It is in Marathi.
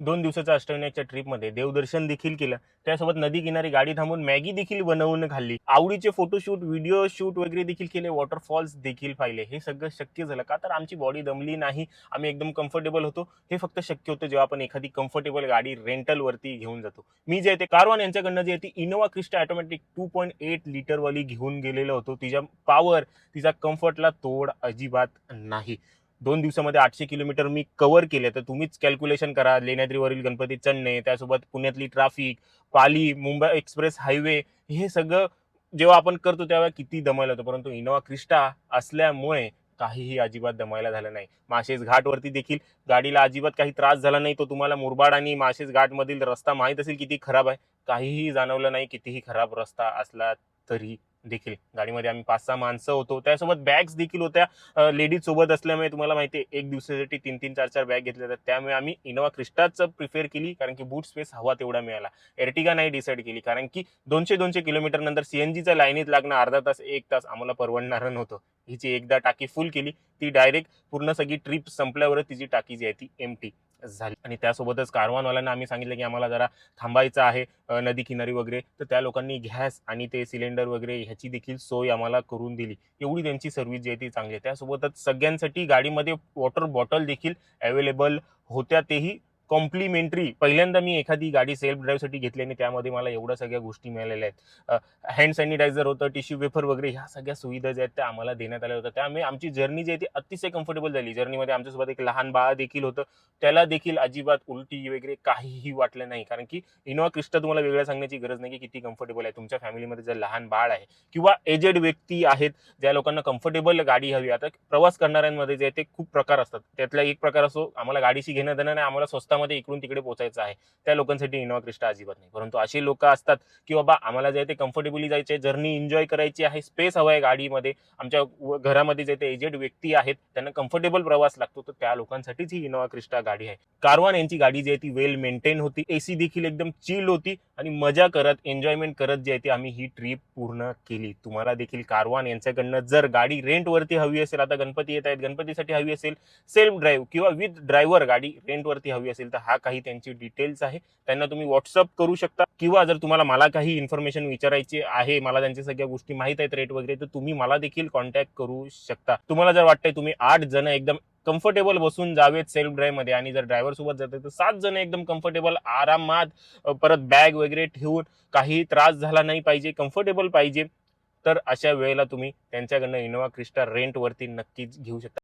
दोन दिवसाच्या अष्टविनायकच्या ट्रिपमध्ये देवदर्शन देखील केलं. त्यासोबत नदी किनारी गाडी थांबून मॅगी देखील बनवून खाल्ली. आवडीचे फोटोशूट व्हिडिओ शूट वगैरे देखील केले. वॉटरफॉल्स देखील पाहिले. हे सगळं शक्य झालं का? तर आमची बॉडी दमली नाही. आम्ही एकदम कम्फर्टेबल होतो. हे फक्त शक्य होतं जेव्हा आपण एखादी कम्फर्टेबल गाडी रेंटलवरती घेऊन जातो. मी जे आहे ते कारवान यांच्याकडनं जे आहे ती Innova Crysta automatic two point eight लिटरवाली घेऊन गेलेलो होतो. तिच्या पॉवर तिचा कम्फर्टला तोड अजिबात नाही. दोन दिवसामध्ये आठशे किलोमीटर मी कव्हर केले. तर तुम्हीच कॅल्क्युलेशन करा. लेण्याद्रीवरील गणपती चढणे त्यासोबत पुण्यातली traffic Pali Mumbai express highway हे सगळं जेव्हा आपण करतो तेव्हा किती दमायला होतं. परंतु इनोवा क्रिस्टा असल्यामुळे काहीही अजिबात दमायला झालं नाही. माशेज घाटवरती देखील गाडीला अजिबात काही त्रास झाला नाही. तो तुम्हाला मुरबाड आणि माशेज घाटमधील रस्ता माहीत असेल किती खराब आहे. काहीही जाणवलं नाही कितीही खराब रस्ता असला तरी. देखील. गाडीमध्ये आम्ही पाच सहा माणसं होतो. त्यासोबत बॅग्स देखील होत्या. लेडीज सोबत असल्यामुळे तुम्हाला माहिती आहे एक दिवसासाठी तीन तीन चार चार बॅग घेतल्या जातात. त्यामुळे आम्ही इनोवा क्रिस्टाच प्रिफेअर केली कारण की बूट स्पेस हवा तेवढा मिळाला. एर्टिगा नाही डिसाईड केली कारण की दोनशे दोनशे किलोमीटर नंतर सीएनजीच्या लाईनीत लागणं अर्धा तास एक तास आम्हाला परवडणार नव्हतं. हिची एकदा टाकी फुल केली. ती डायरेक्ट पूर्ण सगळी ट्रिप संपल्यावर तिची टाकी जी आहे ती एम झाली. आणि त्यासोबतच कारवानवाल्यांना आम्ही सांगितलं की आम्हाला जरा थांबायचं आहे नदी किनारी वगैरे. तर त्या लोकांनी गॅस आणि ते सिलेंडर वगैरे ह्याची देखील सोय आम्हाला करून दिली. एवढी त्यांची सर्व्हिस जी आहे ती चांगली आहे. त्यासोबतच सगळ्यांसाठी गाडीमध्ये वॉटर बॉटल देखील अवेलेबल होत्या तेही कॉम्प्लिमेंटरी पहिल्यांदा मी एखादी गाडी सेल्फ ड्राईव्हसाठी घेतली आणि त्यामध्ये मला एवढ्या सगळ्या गोष्टी मिळालेल्या आहेत. हँड सॅनिटायझर होतं टिश्यू पेपर वगैरे ह्या सगळ्या सुविधा ज्या आहेत त्या आम्हाला देण्यात आल्या होत्या. त्यामुळे आमची जर्नी जी आहे ती अतिशय कम्फर्टेबल झाली. जर्नीमध्ये आमच्यासोबत एक लहान बाळ देखील होतं. त्याला देखील अजिबात उलटी वगैरे काहीही वाटलं नाही. कारण की इनोवा क्रिस्टा तुम्हाला वेगळं सांगण्याची गरज नाही की किती कम्फर्टेबल आहे. तुमच्या फॅमिलीमध्ये जर लहान बाळ आहे किंवा एजेड व्यक्ती आहेत ज्या लोकांना कम्फर्टेबल गाडी हवी आता प्रवास करणाऱ्यांमध्ये जे आहे ते खूप प्रकार असतात. त्यातला एक प्रकार असो आम्हाला गाडीशी घेणं देणं नाही आम्हाला स्वस्तामध्ये इकडून तिकडे पोहोचायचं आहे त्या लोकांसाठी इनोवा क्रिस्टा अजिबात नाही. परंतु अशी लोक असतात की बाबा आम्हाला जे आहे ते कम्फर्टेबली जायचे जर्नी एन्जॉय करायची आहे स्पेस हवा आहे गाडीमध्ये आमच्या घरामध्ये जे ते एजेड व्यक्ती आहेत त्यांना कम्फर्टेबल प्रवास लागतो तर त्या लोकांसाठीच ही इनोवा क्रिस्टा गाडी आहे. कारवान यांची गाडी जी आहे ती वेल मेंटेन होती एसी देखील एकदम चिल होती आणि मजा करत एन्जॉयमेंट करत जी आहे ती आम्ही ही ट्रिप पूर्ण केली. तुम्हाला देखील कारवान यांच्याकडनं जर गाडी रेंटवरती हवी असेल आता गणपती येत आहेत गणपतीसाठी हवी असेल सेल्फ ड्राईव्ह किंवा विथ ड्रायव्हर गाडी रेंटवरती हवी असेल तर हा काही त्यांची डिटेल्स आहे. त्यांना तुम्ही व्हॉट्सअप करू शकता किंवा जर तुम्हाला मला काही इन्फॉर्मेशन विचारायची आहे मला त्यांच्या सगळ्या गोष्टी माहीत आहेत रेट वगैरे तर तुम्ही मला देखील कॉन्टॅक्ट करू शकता. तुम्हाला जर वाटतंय तुम्ही आठ जण एकदम कम्फर्टेबल बसून जावेत सेल्फ ड्राईव्हमध्ये आणि जर ड्रायव्हर सोबत जाते तर सात जण एकदम कम्फर्टेबल आरामात परत बॅग वगैरे ठेवून काही त्रास झाला नाही पाहिजे कम्फर्टेबल पाहिजे तर अशा वेळेला तुम्ही त्यांच्याकडनं इनोवा क्रिस्टा रेंटवरती नक्कीच घेऊ शकता.